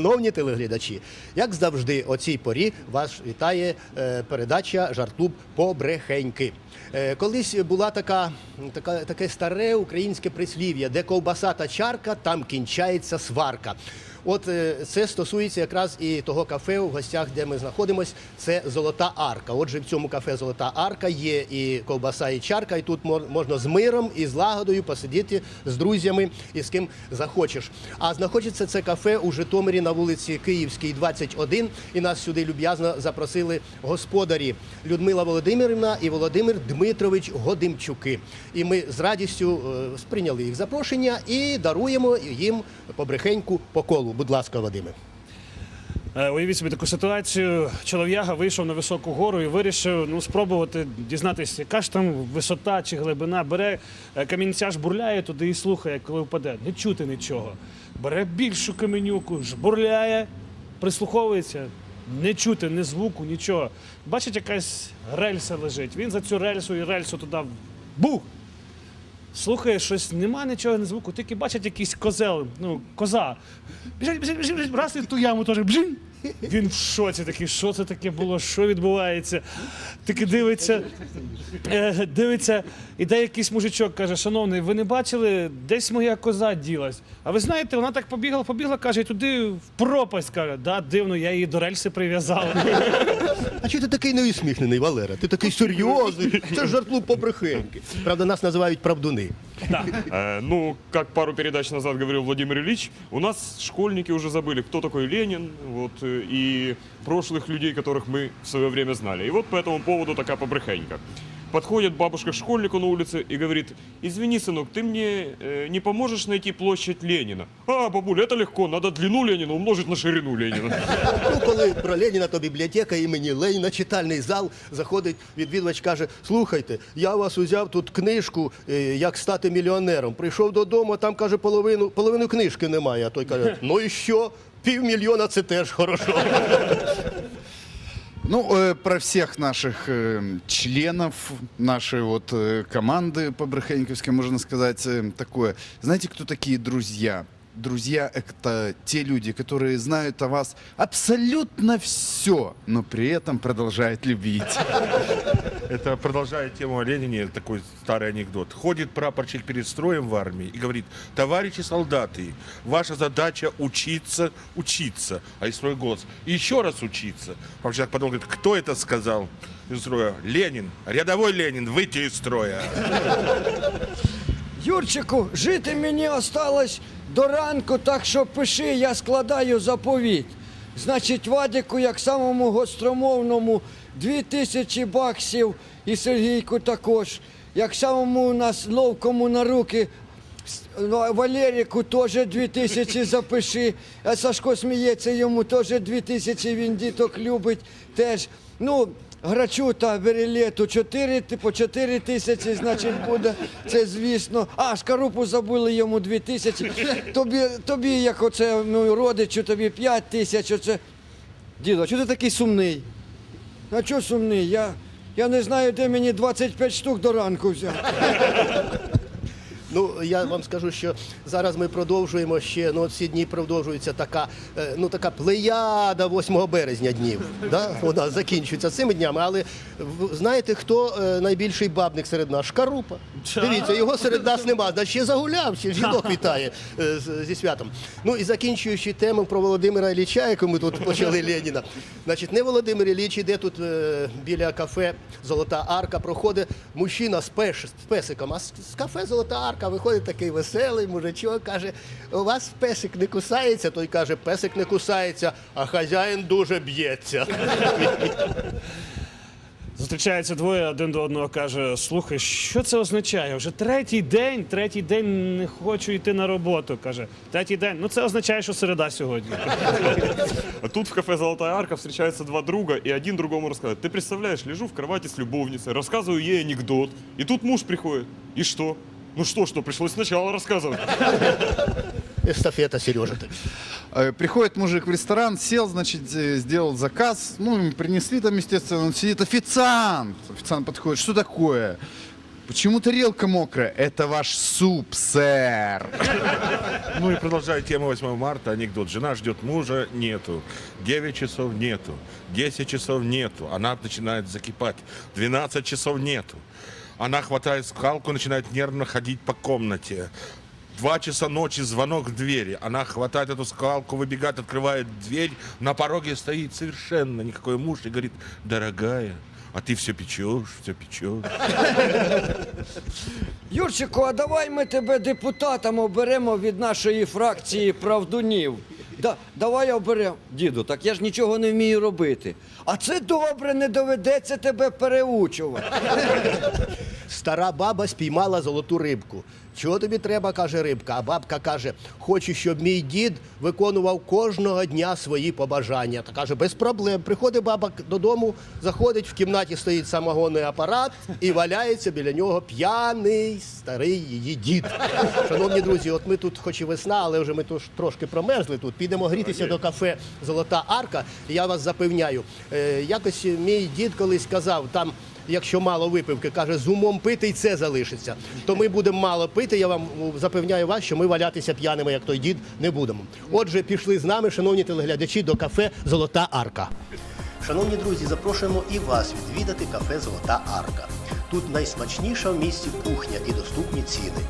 Шановні телеглядачі, як завжди, о цій порі вас вітає е, передача Жартлуб побрехеньки. Е, колись була така, така, таке старе українське прислів'я, де ковбаса та чарка, там кінчається сварка. От е, це стосується якраз і того кафе в гостях, де ми знаходимося. Це Золота Арка. Отже, в цьому кафе Золота Арка є і ковбаса, і чарка, і тут можна з миром і з лагодою посидіти з друзями і з ким захочеш. А знаходиться це кафе у Житомирі на вулиці Київській, 21. І нас сюди люб'язно запросили господарі Людмила Володимирівна і Володимир Дмитрович Годимчуки. І ми з радістю е, сприйняли їх запрошення і даруємо їм побрехеньку по колу. Будь ласка, Вадиме. Е, Уявіть собі таку ситуацію. Чолов'яга вийшов на високу гору і вирішив ну, спробувати дізнатися, яка ж там висота чи глибина. Бере е, камінця, жбурляє туди і слухає, коли впаде. Не чути нічого. Бере більшу каменюку, жбурляє, прислуховується. Не чути ні звуку, нічого. Бачить, якась рельса лежить. Він за цю рельсу і рельсу туди бух! Слухає щось, нема нічого, не звуку, тільки бачить якийсь козел, ну, коза. Біжить, раз і в ту яму теж бжин. Він в шоці такий, що це таке було, що відбувається. Таки дивиться, е, дивиться, іде якийсь мужичок, каже, шановний, ви не бачили, десь моя коза ділась. А ви знаєте, вона так побігла, побігла, каже, і туди в пропасть каже, да, дивно, я її до рельси прив'язав. А чи ти такий неусміхнений, Валера? Ти такий серйозний. Це ж жартлуб побрехеньки. Правда, нас називають правдуни. Э, Ну, как пару передач назад говорил Владимир Ильич, у нас школьники уже забыли, кто такой Ленин, вот, э, и прошлых людей, которых мы в свое время знали. И вот по этому поводу такая побрехенька. Подходит бабушка к школьнику на улице и говорит, извини, сынок, ты мне э, не поможешь найти площадь Ленина? А, бабуля, это легко, надо длину Ленина умножить на ширину Ленина. Ну, коли про Леніна, то бібліотека імені Леніна, читальний зал, заходить відвідувач, каже: слухайте, я у вас узяв тут книжку, е, як стати мільйонером. Прийшов додому, а там каже, половину, половину книжки немає. А той каже, ну і що? Півмільйона це теж хорошо. Ну, э, про всех наших э, членов нашей вот э, команды по Брехеньковской можно сказать э, такое. Знаете, кто такие друзья? Друзья — это те люди, которые знают о вас абсолютно все, но при этом продолжают любить. Это продолжая тему о Ленине, такой старый анекдот. Ходит прапорщик перед строем в армии и говорит, товарищи солдаты, ваша задача учиться, учиться. А из строя голос, еще раз учиться. Прапорщик подумал, говорит, кто это сказал? Из строя, Ленин, рядовой Ленин, выйти из строя. Юрчику, жити мені осталось до ранку, так що пиши, я складаю заповідь. Значить, Вадику, як самому гостромовному, дві тисячі баксів і Сергійку також. Як самому у нас ловкому на руки, ну, Валеріку теж дві тисячі запиши. А Сашко сміється, йому теж дві тисячі, він діток любить теж. Ну, Грачу та берелету 4, по 4 тисячі, значить, буде. Це звісно. А, шкарупу забули йому 2 тисячі. Тобі, тобі як оце ну, родичу, тобі 5 тисяч. Оце. Дідо, чого ти такий сумний? А чого сумний? Я, я не знаю, де мені 25 штук до ранку взяти. Ну, я вам скажу, що зараз ми продовжуємо ще, ну, ці дні продовжується така, е, ну, така плеяда 8 березня днів. Да? Вона закінчується цими днями. Але знаєте, хто е, найбільший бабник серед нас? Шкарупа. Дивіться, його серед нас нема. Значить, ще загуляв, ще жінок вітає е, зі святом. Ну і закінчуючи тему про Володимира Ілліча, яку ми тут почали Леніна. Значить, не Володимир Ілліч іде тут біля кафе Золота Арка, проходить мужчина з, пеш- з песиком, а з кафе Золота Арка виходить такий веселий мужичок, каже, у вас песик не кусається, той каже, песик не кусається, а хазяїн дуже б'ється. Зустрічаються двоє, один до одного каже: слухай, що це означає? Вже третій день, третій день не хочу йти на роботу. каже, третій день. Ну це означає, що середа сьогодні. А тут в кафе «Золотая арка» встречаются два друга, и один другому рассказывает. Ты представляешь, лежу в кровати с любовницей, рассказываю ей анекдот, и тут муж приходит. И что? Ну что, что, пришлось сначала рассказывать. Естафета, Сережа. ти. Э, Приходит мужик в ресторан, сел, значит, э, сделал заказ. Ну, ему принесли там, естественно, он сидит, официант. Официант подходит, что такое? Почему тарелка мокрая? Это ваш суп, сэр. Ну и продолжая тему 8 марта, анекдот. Жена ждет мужа, нету. 9 часов нету. 10 часов нету. Она начинает закипать. 12 часов нету. Она хватает скалку, начинает нервно ходить по комнате. Два часа ночи, звонок в двери. Она хватает эту скалку, выбегает, открывает дверь. На пороге стоит совершенно никакой муж и говорит, дорогая, а ты все печешь, все печешь. Юрчику, а давай ми тебе депутатом оберемо від нашої фракції правдунів. Да, давай оберемо. Діду, так я ж нічого не вмію робити. А це добре, не доведеться тебе переучувати. Стара баба спіймала золоту рибку. Чого тобі треба, каже рибка. А бабка каже: хочу, щоб мій дід виконував кожного дня свої побажання. Та каже, без проблем. Приходить баба додому, заходить, в кімнаті стоїть самогонний апарат і валяється біля нього п'яний старий її дід. Шановні друзі, от ми тут, хоч і весна, але вже ми тут трошки промерзли тут. Підемо грітися до кафе Золота Арка. Я вас запевняю, е, якось мій дід колись казав, там якщо мало випивки, каже, з умом пити і це залишиться. То ми будемо мало пити. Я вам запевняю вас, що ми валятися п'яними, як той дід, не будемо. Отже, пішли з нами, шановні телеглядачі, до кафе Золота Арка. Шановні друзі, запрошуємо і вас відвідати кафе Золота Арка. Тут найсмачніша в місті кухня і доступні ціни.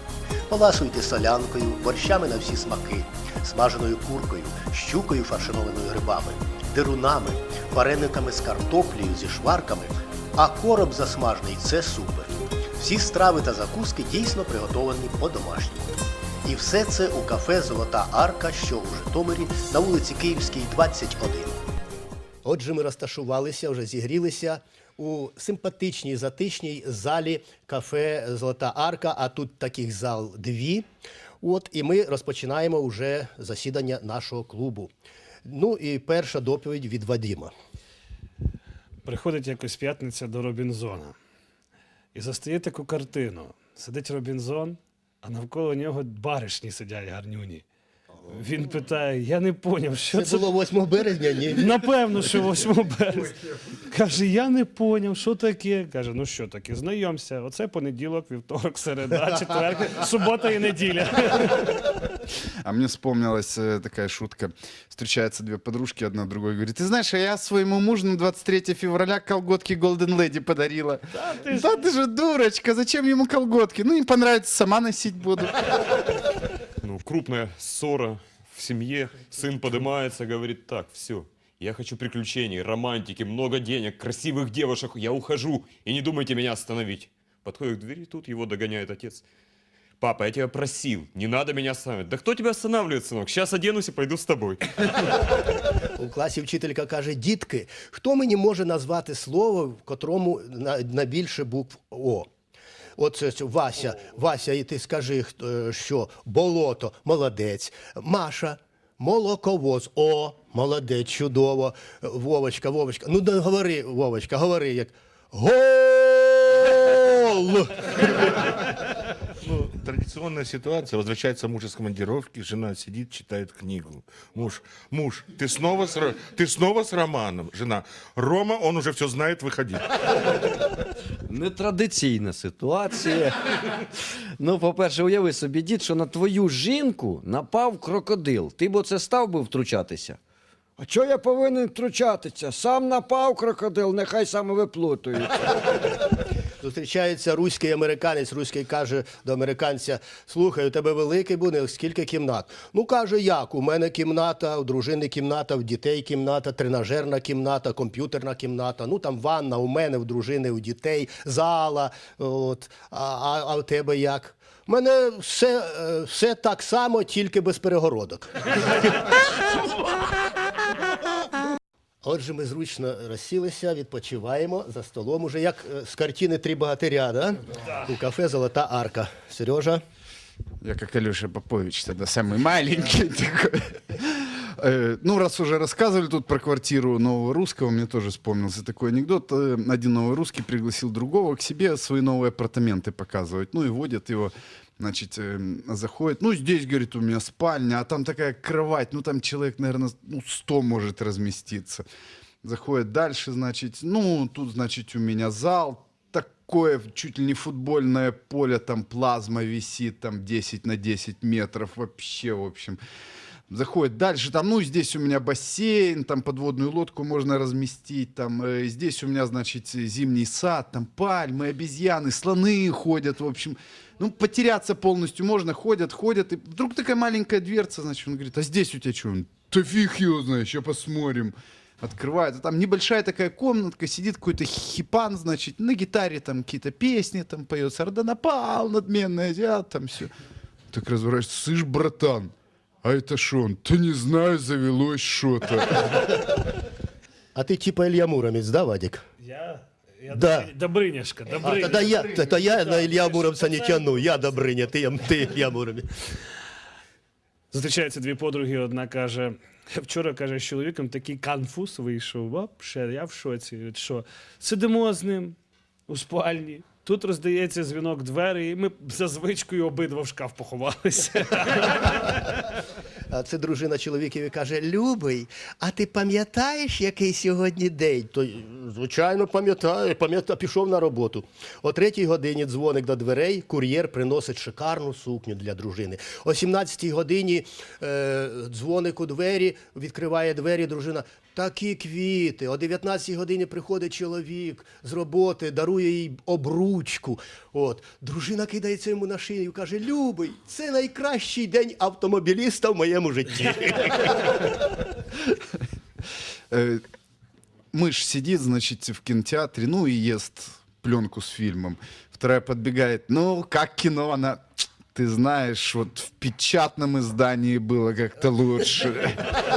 Поласуйте солянкою, борщами на всі смаки, смаженою куркою, щукою фаршированою грибами, дирунами, варениками з картоплею, зі шварками, а короб засмажений це супер. Всі страви та закуски дійсно приготовані по-домашньому. І все це у кафе Золота Арка, що у Житомирі на вулиці Київській, 21. Отже, ми розташувалися, вже зігрілися у симпатичній затишній залі кафе Золота Арка, а тут таких зал дві. От, і ми розпочинаємо вже засідання нашого клубу. Ну і перша доповідь від Вадима. Приходить якось п'ятниця до Робінзона і застає таку картину. Сидить Робінзон, а навколо нього баришні сидять гарнюні. Він питає: я не поняв, що Це це. було 8 березня, ні? Напевно, що 8 березня. Каже, я не поняв, що таке. Каже, ну що таке, знайомся. Оце понеділок, вівторок, середа, четвер, субота і неділя. А мне вспомнилась э, такая шутка. Встречаются две подружки, одна другой говорит, ты знаешь, а я своему мужу на 23 февраля колготки Golden Lady подарила. Да ты, же дурочка, зачем ему колготки? Ну, им понравится, сама носить буду. Ну, крупная ссора в семье. Сын поднимается, говорит, так, все. Я хочу приключений, романтики, много денег, красивых девушек. Я ухожу, и не думайте меня остановить. Подходит к двери, тут его догоняет отец. Папа, я тебя просил, не надо меня останавливать. Да кто тебя останавливает, сынок? Сейчас оденусь и пойду с тобой. У класі вчителька каже: дітки, хто мені може назвати слово, в котрому на, на більше букв О? От це, це Вася, Вася, і ти скажи, е, що болото, молодець, Маша. Молоковоз. О, молодець, чудово. Вовочка, Вовочка. Ну, да говори, Вовочка, говори як. Гол! Ну, традиционная ситуация. Возвращается муж из командировки, жена сидит, читает книгу. Муж, муж, ты снова с, Ро- ты снова с Романом? Жена, Рома, он уже все знает, выходи. Нетрадиційна ситуація. Ну, по-перше, уяви собі, дід, що на твою жінку напав крокодил. Ти б оце став би втручатися? А чого я повинен втручатися? Сам напав крокодил, нехай саме виплутується. Зустрічається руський американець. Руський каже до американця: слухай, у тебе великий будинок, скільки кімнат? Ну каже, як? У мене кімната, у дружини кімната, в дітей кімната, тренажерна кімната, комп'ютерна кімната. Ну там ванна, у мене, у дружини, у дітей, зала. От. А, а, а у тебе як? У мене все, е, все так само, тільки без перегородок. Отже, ми зручно розсілися, відпочиваємо за столом. Уже як е, з картини Три богатиря, да? у кафе Золота Арка. Сережа. Я как Алеша Попович тогда самый маленький такой. Э, Ну, раз уже рассказывали тут про квартиру нового русского, мне тоже вспомнился такой анекдот. Э, Один новый русский пригласил другого к себе свои новые апартаменты показывать. Ну и водят его, значит, э, заходит. Ну, здесь, говорит, у меня спальня, а там такая кровать, ну там человек, наверное, ну, 100 может разместиться. Заходит дальше, значит, ну, тут, значит, у меня зал, такое чуть ли не футбольное поле, там плазма висит, там 10 на 10 метров, вообще, в общем. Заходит дальше, там, ну, здесь у меня бассейн, там подводную лодку можно разместить, там, э, здесь у меня, значит, зимний сад, там пальмы, обезьяны, слоны ходят, в общем. Ну, потеряться полностью можно, ходят, ходят, и вдруг такая маленькая дверца, значит, он говорит, а здесь у тебя что? Он, Да фиг его знает, сейчас посмотрим. Открывает, а там небольшая такая комнатка, сидит какой-то хипан, значит, на гитаре там какие-то песни там поет, сардонапал, надменный азиат, там все. Так разворачивается, слышь, братан, а это что он? Да не знаю, завелось что-то. А ти типа Ілья Муромець, да, Вадик? Я, я Да. Добриняшка, А, Добриня. тоді я, то я на Ілля Муромця не тяну, я Добриня, ти, ти Ілля Муромець. Зустрічаються дві подруги, одна каже. Вчора каже, з чоловіком такий конфуз вийшов. Вообще, я в шоці. Що сидимо з ним у спальні. Тут роздається дзвінок двері, і ми за звичкою обидва в шкаф поховалися. Це дружина чоловікові каже: Любий, а ти пам'ятаєш, який сьогодні день? То, звичайно, пам'ятаю, пам'ятаю, пішов на роботу. О третій годині дзвоник до дверей, кур'єр приносить шикарну сукню для дружини. О 17-й годині е, дзвоник у двері, відкриває двері дружина. Такі квіти. О 19-й годині приходить чоловік з роботи, дарує їй обручку. От. Дружина кидається йому на шию і каже: Любий, це найкращий день автомобіліста в моєму житті. Э, Мышь сидит, значит, в кинотеатре, ну и ест пленку с фильмом. Вторая подбегает, ну, как кино? Она, ты знаешь, вот в печатном издании было как-то лучше.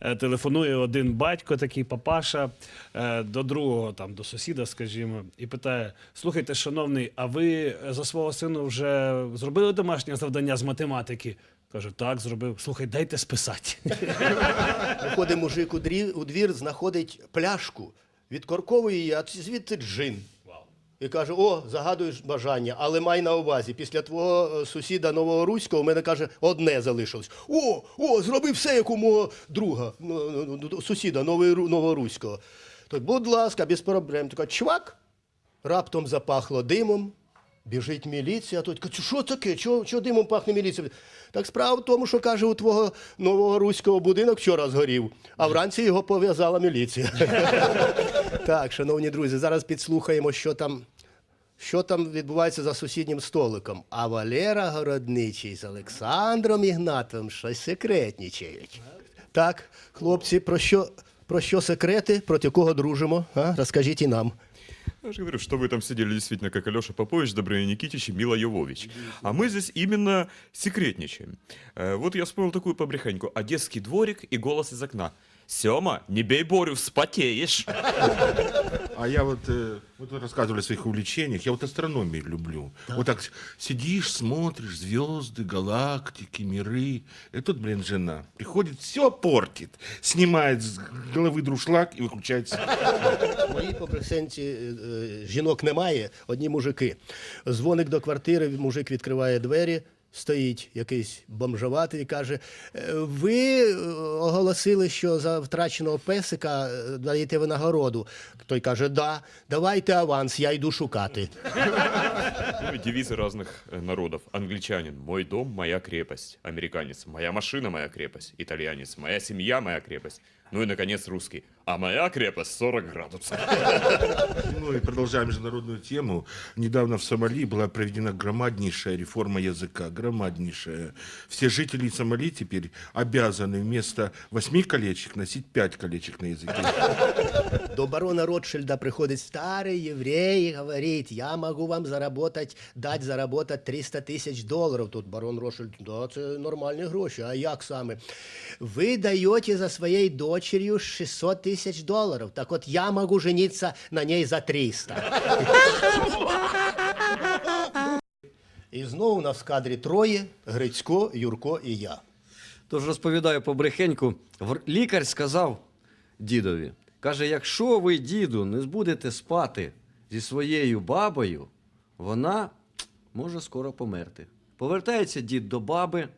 Е, Телефонує один батько, такий папаша, е, до другого, там, до сусіда, скажімо, і питає: Слухайте, шановний, а ви е, за свого сина вже зробили домашнє завдання з математики? Каже, так, зробив. Слухай, дайте списати. Виходить мужик у двір, знаходить пляшку, відкорковує її, а звідти джин. І каже: О, загадуєш бажання, але май на увазі. Після твого е, сусіда Новоруського у мене каже, одне залишилось. О, о, зроби все, як у мого друга, ну, ну, сусіда Новоруського. Так, будь ласка, без проблем. Така чвак, раптом запахло димом. Біжить міліція, а тут що таке? Чого, чого димом пахне міліція? Так справа в тому, що каже, у твого нового руського будинок вчора згорів, а вранці його пов'язала міліція. так, шановні друзі, зараз підслухаємо, що там, що там відбувається за сусіднім столиком. А Валера Городничий з Олександром Ігнатовим щось секретнічають. Так, хлопці, про що, про що секрети, проти кого дружимо? А? Розкажіть і нам. Я же говорю, что вы там сидели действительно как Алеша Попович, Добрыня Никитич и Мила Йовович. А мы здесь именно секретничаем. Э, Вот я вспомнил такую побрехеньку. Одесский дворик и голос из окна. Сема, не бей Борю, вспотеешь. А я вот, э, вот вы рассказывали о своих увлечениях, я вот астрономию люблю. Вот так сидишь, смотришь, звезды, галактики, миры. И тут, блин, жена приходит, все портит. Снимает с головы друшлаг и выключает свет. В моїй побрехенці е, е, жінок немає, одні мужики. Дзвоник до квартири, мужик відкриває двері. Стоїть якийсь бомжоватий і каже: «Е, Ви е, оголосили, що за втраченого песика е, даєте винагороду. Той каже: Да, давайте аванс, я йду шукати. Ну и девизы разных э, народов. Англичанин – мой дом, моя крепость. Американец – моя машина, моя крепость. Итальянец – моя семья, моя крепость. Ну и, наконец, русский. А моя крепость 40 градусов. Ну и продолжаем международную тему. Недавно в Сомали была проведена громаднейшая реформа языка. Громаднейшая. Все жители Сомали теперь обязаны вместо восьми колечек носить пять колечек на языке. До барона Ротшильда приходить старый еврей и говорит, я могу вам заработать, дать заработать 300 тисяч доларів. Тут барон Ротшильд, да, це нормальні гроші. А як саме? Ви даєте за своєю дочерью 600 тисяч Доларів. Так от я можу жениться на ній за 300. І знову у нас в кадрі троє, Грицько, Юрко і я. Тож розповідаю побрехеньку. Лікар сказав дідові: каже: якщо ви, діду, не будете спати зі своєю бабою, вона може скоро померти. Повертається дід до баби,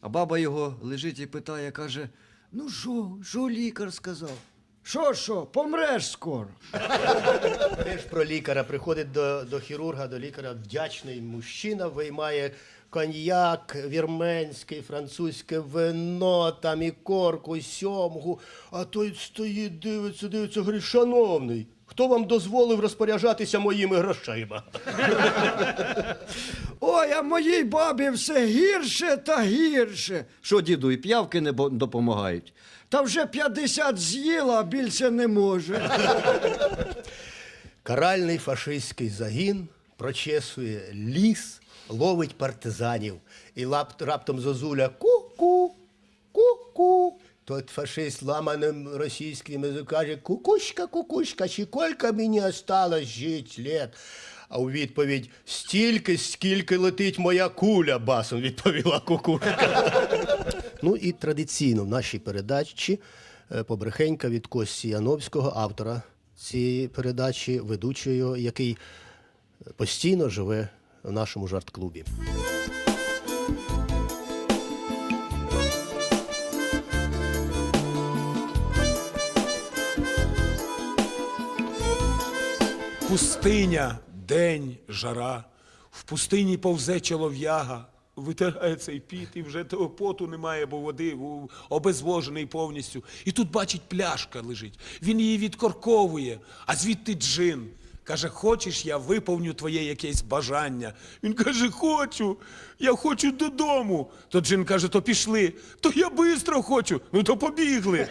а баба його лежить і питає, каже: Ну що, що лікар сказав? Що, що, помреш скоро. Теж про лікаря приходить до, до хірурга, до лікаря вдячний мужчина, виймає коньяк, вірменський, французьке вино, там і корку, сьомгу. А той стоїть, дивиться, дивиться, говорить, шановний, хто вам дозволив розпоряджатися моїми грошима? А моїй бабі все гірше та гірше. Що, діду, і п'явки не допомагають? Та вже 50 з'їла, а більше не може. Каральний фашистський загін прочесує ліс, ловить партизанів. І лап, раптом зозуля ку-ку, ку-ку. Тот фашист ламаним російським язиком каже, кукушка, кукушка, колька мені осталось жить лет? А у відповідь стільки, скільки летить моя куля, басом відповіла кукушка. Ну і традиційно в нашій передачі е, побрехенька від Кості Яновського, автора цієї передачі, ведучого, який постійно живе в нашому жарт-клубі. Пустиня, день, жара. В пустині повзе чолов'яга, витирає цей піт, і вже того поту немає, бо води обезвожений повністю. І тут бачить, пляшка лежить. Він її відкорковує, а звідти джин. Каже, хочеш, я виповню твоє якесь бажання. Він каже, хочу, я хочу додому. То джин каже, то пішли. То я бистро хочу. Ну то побігли.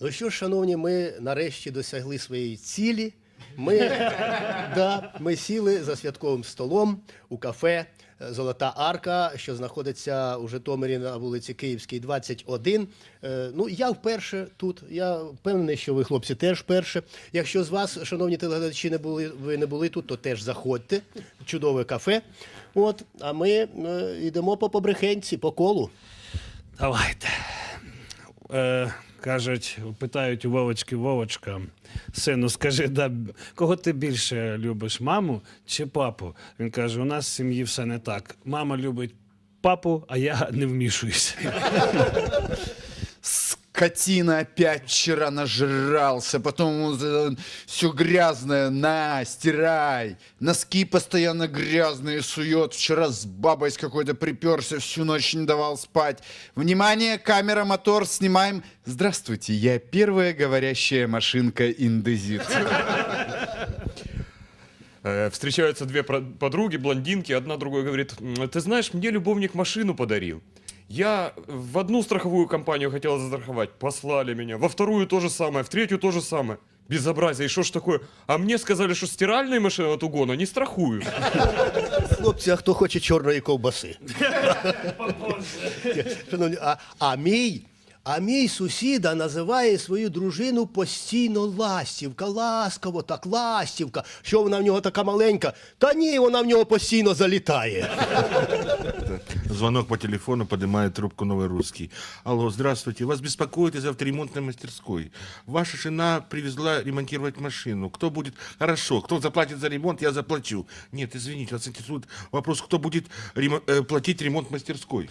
Ну що ж, шановні, ми нарешті досягли своєї цілі. Ми, да, ми сіли за святковим столом у кафе е, Золота Арка, що знаходиться у Житомирі на вулиці Київській, 21. Е, Ну, я вперше тут. Я впевнений, що ви, хлопці, теж вперше. Якщо з вас, шановні телеглядачі, не були, ви не були тут, то теж заходьте. Чудове кафе. От, а ми е, йдемо по побрехенці, по колу. Давайте. Е, кажуть, питають у Вовочки Вовочка, сину, скажи, да, кого ти більше любиш, маму чи папу? Він каже: у нас в сім'ї все не так. Мама любить папу, а я не вмішуюся. Скотина опять вчера нажрался, потом все грязное, на, стирай. Носки постоянно грязные сует. Вчера с бабой с какой-то приперся, всю ночь не давал спать. Внимание, камера, мотор, снимаем. Здравствуйте, я первая говорящая машинка Индезит. Э, Встречаются две подруги, блондинки, одна другой говорит, «М, ты знаешь, мне любовник машину подарил. Я в одну страховую компанию хотела застраховать, послали меня, во вторую то же самое, в третью то же самое. Безобразие, и что ж такое? А мне сказали, что стиральные машины от угона не страхуют. Хлопці, а хто хоче чорної ковбаси? Шановні, а, а мій. А мій сусіда називає свою дружину постійно ластівка, ласково, так, ластівка. Що вона в нього така маленька? Та ні, вона в нього постійно залітає. Звонок по телефону, поднимает трубку новый русский. Алло, здравствуйте. Вас беспокоит из авторемонтной мастерской. Ваша жена привезла ремонтировать машину. Кто будет... Хорошо, кто заплатит за ремонт, я заплачу. Нет, извините, вас интересует вопрос, кто будет ремо- э, платить ремонт мастерской.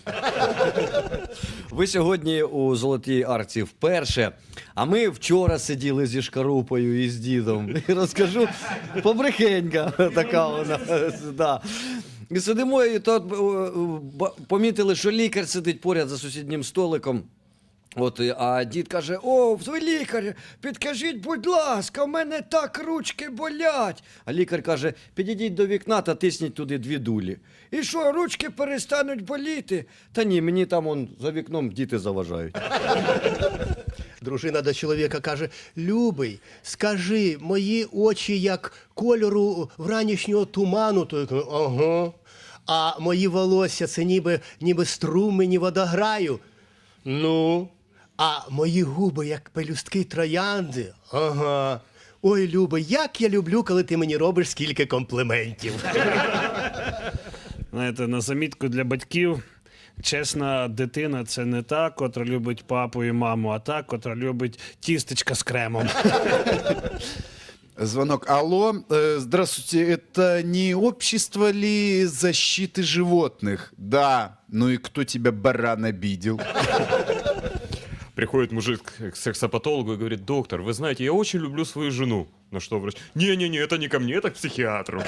Ви сьогодні у Золотій Арці вперше, а ми вчора сиділи зі шкарупою і з дідом. І розкажу побрехенька така вона. І сидимо, і то е, ба- помітили, що лікар сидить поряд за сусіднім столиком. От, а дід каже: О, ви лікар, підкажіть, будь ласка, в мене так ручки болять. а лікар каже: підійдіть до вікна та тисніть туди дві дулі. І що, ручки перестануть боліти? Та ні, мені там он за вікном діти заважають. Дружина до чоловіка каже: Любий, скажи, мої очі як кольору вранішнього туману. Той каже, ага. А мої волосся це ніби, ніби струмені водограю. Ну, а мої губи як пелюстки троянди. Ага. Ой, Люба, як я люблю, коли ти мені робиш скільки компліментів. Знаєте, на замітку для батьків. Чесна дитина це не та, котра любить папу і маму, а та, котра любить тістечка з кремом. Звонок. Алло, здравствуйте, это не общество ли защиты животных? Да. Ну и кто тебя баран обидел? Приходит мужик к сексопатологу и говорит, доктор, вы знаете, я очень люблю свою жену. На что врач? Не-не-не, это не ко мне, это к психиатру.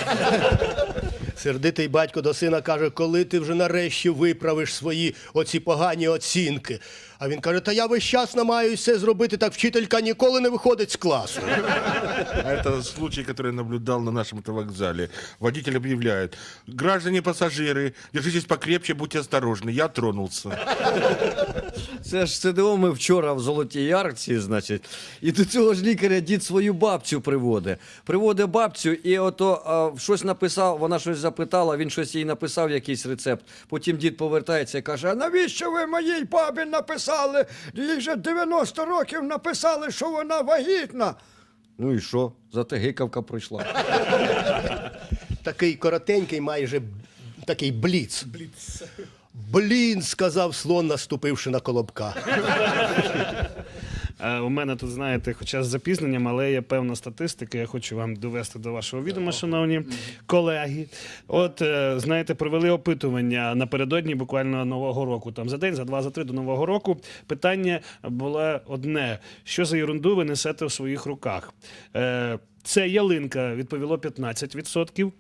Сердитий батько до сина каже, коли ти вже нарешті виправиш свої оці погані оцінки. А він каже: Та я весь час намагаюся все зробити, так вчителька ніколи не виходить з класу. А Это случай, который я наблюдал на нашем вокзале. Водитель объявляет, граждане пассажиры, держитесь покрепче, будьте осторожны, я тронулся. Це ж СДО ми вчора в Золотій Ярці, значить, і до цього ж лікаря дід свою бабцю приводить. Приводить бабцю, і ото а, щось написав, вона щось запитала, він щось їй написав, якийсь рецепт. Потім дід повертається і каже: А навіщо ви моїй бабі написали? Їй же 90 років написали, що вона вагітна. ну і що? Зате гикавка пройшла. Такий коротенький, майже такий бліц. Бліц. Блін, сказав слон, наступивши на колобка. Е, У мене тут, знаєте, хоча з запізненням, але є певна статистика. Я хочу вам довести до вашого відома, шановні колеги. От, е, знаєте, провели опитування напередодні буквально Нового року. Там за день, за два, за три до Нового року. Питання було одне: що за ерунду ви несете в своїх руках? Е, Це ялинка відповіло 15%.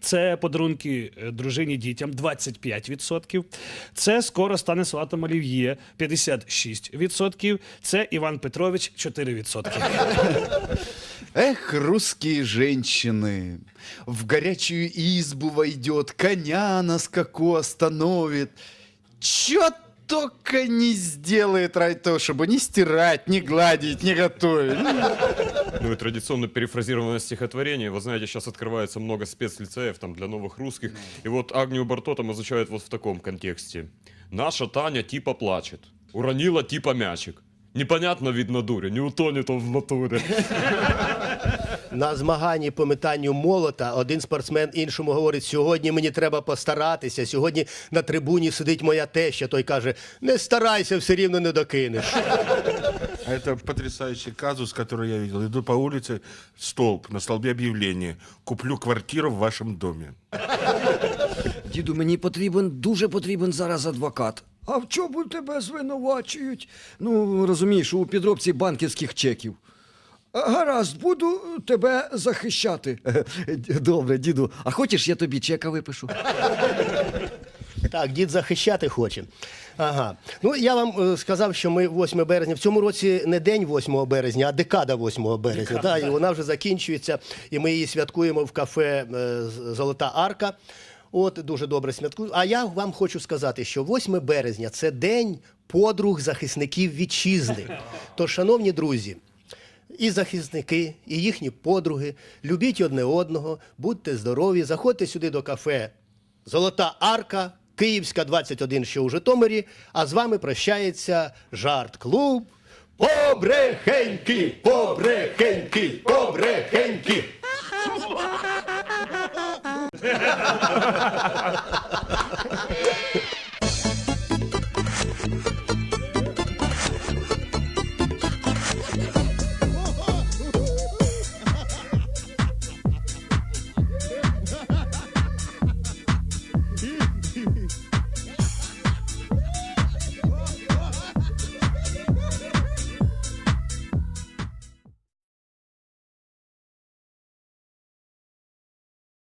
Це подарунки е, дружині дітям 25%. Це скоро стане салатом олів'є 56%. Це Іван Петрович 4%. Эх, русские женщины, в горячую избу войдет, коня на скаку остановит. Чё только не сделает ради того, чтобы не стирать, не гладить, не готовить. Ну и традиционно перефразированное стихотворение. Вы знаете, сейчас открывается много спецлицеев там для новых русских. И вот Агнию Барто там изучают вот в таком контексте. Наша Таня типа плачет. Уронила типа мячик. Непонятно, видно, дуря, не утонет он в натуре. На змаганні по метанню молота один спортсмен іншому говорить: сьогодні мені треба постаратися. Сьогодні на трибуні сидить моя теща. Той каже: не старайся, все рівно не докинеш. А Это потрясающий казус, который я видел. Иду по улице, столб, на столбе объявление. Куплю квартиру в вашем доме. Діду, мені потрібен, дуже потрібен зараз адвокат. А в чому тебе звинувачують? Ну, розумієш, у підробці банківських чеків. Гаразд, буду тебе захищати. Добре, діду. А хочеш, я тобі чека випишу? Так, дід захищати хоче. Ага. Ну я вам е, сказав, що ми 8 березня. В цьому році не день 8 березня, а декада 8 березня. Да, і вона вже закінчується, і ми її святкуємо в кафе е, з- Золота Арка. От дуже добре святкую. А я вам хочу сказати, що 8 березня це день подруг захисників вітчизни. Тож, шановні друзі, і захисники, і їхні подруги, любіть одне одного, будьте здорові, заходьте сюди до кафе Золота Арка, Київська 21, що у Житомирі. А з вами прощається жарт-клуб. Побрехеньки, побрехеньки, побрехеньки.